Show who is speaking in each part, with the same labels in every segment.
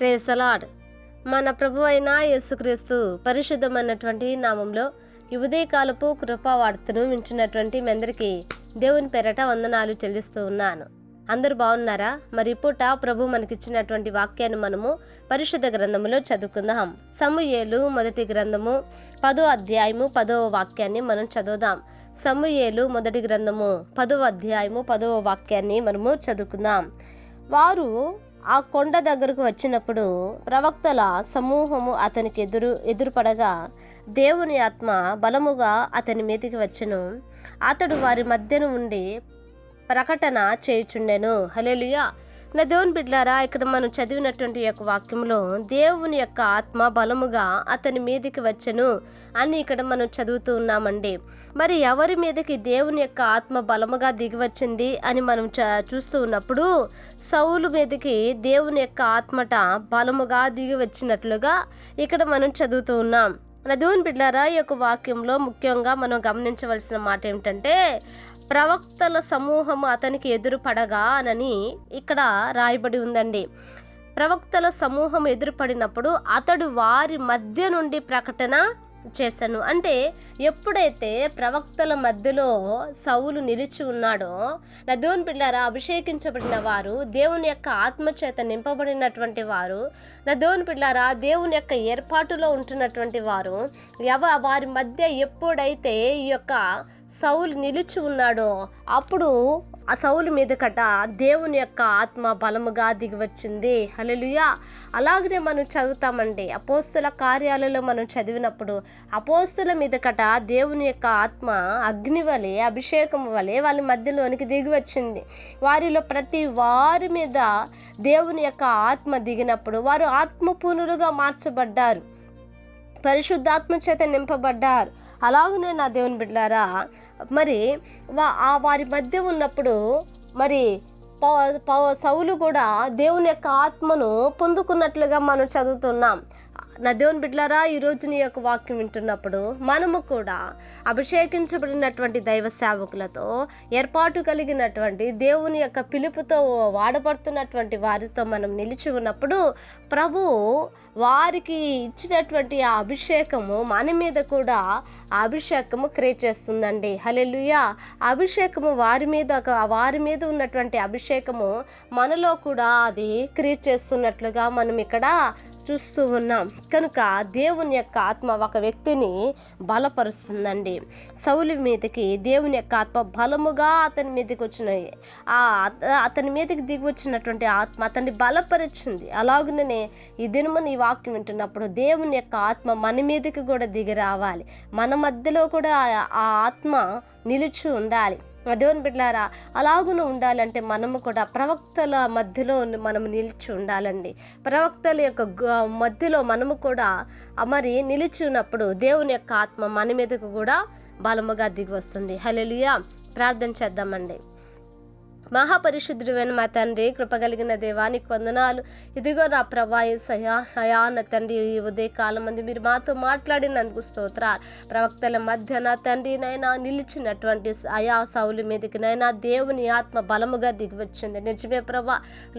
Speaker 1: Praise the Lord మన ప్రభు అయిన యేసుక్రీస్తు పరిశుద్ధమైనటువంటి నామంలో ఈ కాలపు కృపా వార్తను వింటున్నటువంటి మీ అందరికీ దేవుని పెరట వందనాలు చెల్లిస్తూ ఉన్నాను. అందరూ బాగున్నారా? మరి పూట ప్రభు మనకిచ్చినటువంటి వాక్యాన్ని మనము పరిశుద్ధ గ్రంథములో చదువుకుందాం. సమూయేలు మొదటి గ్రంథము పదో అధ్యాయము పదవ వాక్యాన్ని మనం చదువుదాం. సమూయేలు మొదటి గ్రంథము పదవ అధ్యాయము పదవ వాక్యాన్ని మనము చదువుకుందాం. వారు ఆ కొండ దగ్గరకు వచ్చినప్పుడు ప్రవక్తల సమూహము అతనికి ఎదురు ఎదురుపడగా దేవుని ఆత్మ బలముగా అతని మీదికి వచ్చెను. అతడు వారి మధ్యను ఉండి ప్రకటన చేయుచుండెను. హల్లెలూయా! నా దేవుని బిడ్లారా ఇక్కడ మనం చదివినటువంటి యొక్క వాక్యంలో దేవుని యొక్క ఆత్మ బలముగా అతని మీదికి వచ్చెను అని ఇక్కడ మనం చదువుతూ ఉన్నామండి. మరి ఎవరి మీదకి దేవుని యొక్క ఆత్మ బలముగా దిగి వచ్చింది అని మనం చ చూస్తూ ఉన్నప్పుడు సౌలు మీదకి దేవుని యొక్క ఆత్మట బలముగా దిగి వచ్చినట్లుగా ఇక్కడ మనం చదువుతూ ఉన్నాం. నా బిడ్డారా ఈ యొక్క వాక్యంలో ముఖ్యంగా మనం గమనించవలసిన మాట ఏమిటంటే ప్రవక్తల సమూహము అతనికి ఎదురుపడగానని ఇక్కడ రాయబడి ఉందండి. ప్రవక్తల సమూహం ఎదురుపడినప్పుడు అతడు వారి మధ్య నుండి ప్రకటన చేశాను. అంటే ఎప్పుడైతే ప్రవక్తల మధ్యలో సౌలు నిలిచి ఉన్నాడో నా దేవుని పిల్లారా అభిషేకించబడిన వారు దేవుని యొక్క ఆత్మచేత నింపబడినటువంటి వారు నా దేవుని పిల్లారా దేవుని యొక్క ఏర్పాటులో ఉంటున్నటువంటి వారు ఎవ వారి మధ్య ఎప్పుడైతే ఈ యొక్క సౌలు నిలిచి ఉన్నాడో అప్పుడు ఆ సౌలు మీద కట దేవుని యొక్క ఆత్మ బలముగా దిగి వచ్చింది అలాగనే మనం చదువుతామండి. అపోస్తుల కార్యాలలో మనం చదివినప్పుడు అపోస్తుల మీద కట దేవుని యొక్క ఆత్మ అగ్ని వలె అభిషేకం వలె వాళ్ళ మధ్యలోనికి దిగి వచ్చింది వారిలో ప్రతి వారి మీద దేవుని యొక్క ఆత్మ దిగినప్పుడు వారు ఆత్మపూనులుగా మార్చబడ్డారు. పరిశుద్ధాత్మ చేత నింపబడ్డారు. అలాగనే నా దేవుని బిడ్డారా మరి వా ఆ వారి మధ్య ఉన్నప్పుడు మరి సౌలు కూడా దేవుని యొక్క ఆత్మను పొందుకున్నట్లుగా మనం చదువుతున్నాం. నా దేవుని బిడ్డలారా ఈరోజు నీ యొక్క వాక్యం వింటున్నప్పుడు మనము కూడా అభిషేకించబడినటువంటి దైవ సేవకులతో ఏర్పాటు కలిగినటువంటి దేవుని యొక్క పిలుపుతో వాడబడుతున్నటువంటి వారితో మనం నిలిచి ఉన్నప్పుడు ప్రభు వారికి ఇచ్చినటువంటి ఆ అభిషేకము మన మీద కూడా అభిషేకము క్రియేట్ చేస్తుందండి. హలెలుయా అభిషేకము వారి మీద వారి మీద ఉన్నటువంటి అభిషేకము మనలో కూడా అది క్రియేట్ చేస్తున్నట్లుగా మనం ఇక్కడ చూస్తూ ఉన్నాం. కనుక దేవుని యొక్క ఆత్మ ఒక వ్యక్తిని బలపరుస్తుందండి. సౌలి మీదకి దేవుని యొక్క ఆత్మ బలముగా అతని మీదకి వచ్చినాయి. ఆ అతని మీదకి దిగి వచ్చినటువంటి ఆత్మ అతన్ని బలపరిచింది. అలాగనే ఈ దినమని వాక్యం వింటున్నప్పుడు దేవుని యొక్క ఆత్మ మన మీదకి కూడా దిగి రావాలి. మన మధ్యలో కూడా ఆ- ఆత్మ నిలిచి ఉండాలి. దేవుని బిడ్డారా అలాగున ఉండాలంటే మనము కూడా ప్రవక్తల మధ్యలో మనము నిలిచి ఉండాలండి. ప్రవక్తల యొక్క మధ్యలో మనము కూడా మరి నిలిచి ఉన్నప్పుడు దేవుని యొక్క ఆత్మ మన మీదకు కూడా బలముగా దిగి వస్తుంది. హలో ప్రార్థన చేద్దామండి. మహాపరిశుద్ధుడైన మా తండ్రి కృపగలిగిన దేవానికి వందనాలు. ఇదిగో నా ప్రభా సయా అయా నా తండ్రి ఈ ఉదయకాలం మంది మీరు మాతో మాట్లాడినందుకు స్తోత్రాలు. ప్రవక్తల మధ్య నా తండ్రి నైనా నిలిచినటువంటి అయా సౌలు మీదకి నైనా దేవుని ఆత్మ బలముగా దిగివచ్చింది. నిజమే ప్రభా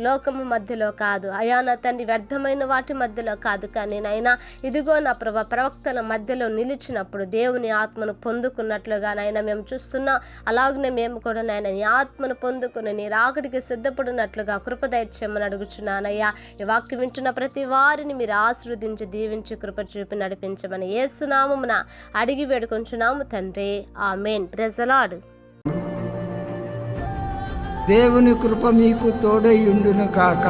Speaker 1: లోకము మధ్యలో కాదు. అయా నా తండ్రి వ్యర్థమైన వాటి మధ్యలో కాదు కానీ నైనా ఇదిగో నా ప్రభా ప్రవక్తల మధ్యలో నిలిచినప్పుడు దేవుని ఆత్మను పొందుకున్నట్లుగా నైనా మేము చూస్తున్నాం. అలాగనే మేము కూడా నాయన ఆత్మను పొందుకు చేసుకుని నీ రాకడికి సిద్ధపడినట్లుగా కృపదైత్యమని అడుగుచున్నానయ్యా. ఈ వాక్యం వింటున్న ప్రతి వారిని మీరు ఆశీర్వదించి దీవించి కృప చూపి నడిపించమని ఏసునామమున అడిగి వేడుకొంచున్నాము తండ్రి. ఆ మెయిన్ ప్రజలాడు
Speaker 2: దేవుని కృప మీకు తోడై ఉండును కాక.